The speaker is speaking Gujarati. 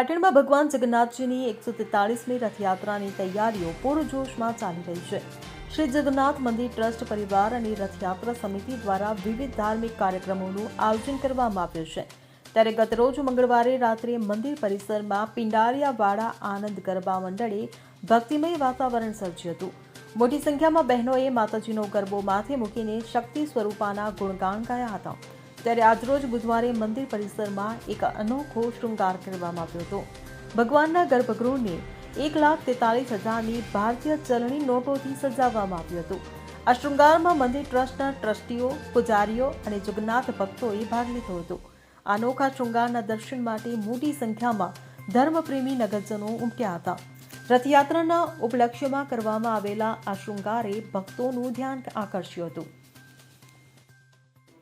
પાટણમાં ભગવાન જગન્નાથજીની એકસો તેતાળીસમી રથયાત્રાની તૈયારીઓ પૂરજોશમાં ચાલી રહી છે. શ્રી જગન્નાથ મંદિર ટ્રસ્ટ પરિવાર અને રથયાત્રા સમિતિ દ્વારા વિવિધ ધાર્મિક કાર્યક્રમોનું આયોજન કરવામાં આવ્યું છે. ત્યારે ગતરોજ મંગળવારે રાત્રે મંદિર પરિસરમાં પિંડારિયાવાડા આનંદ ગરબા મંડળે ભક્તિમય વાતાવરણ સર્જ્યું હતું. મોટી સંખ્યામાં બહેનોએ માતાજીનો ગરબો માથે મૂકીને શક્તિ સ્વરૂપાના ગુણગાન ગાયા હતા. ત્યારે આજરોજ બુધવારે મંદિર પરિસરમાં એક અનોખો શૃંગાર કરવામાં આવ્યો હતો. ભગવાનના ગર્ભગૃહને એક લાખ તેતાલીસ હજારની ભારતીય ચલણી નોટોથી સજાવવામાં આવ્યું હતું. આ શૃંગારમાં મંદિર ટ્રસ્ટના ટ્રસ્ટીઓ, પૂજારીઓ અને જગન્નાથ ભક્તોએ ભાગ લીધો હતો. અનોખા શૃંગારના દર્શન માટે મોટી સંખ્યામાં ધર્મપ્રેમી નગરજનો ઉમટ્યા હતા. રથયાત્રાના ઉપલક્ષ્યમાં કરવામાં આવેલા આ શૃંગારે ભક્તોનું ધ્યાન આકર્ષ્યું હતું.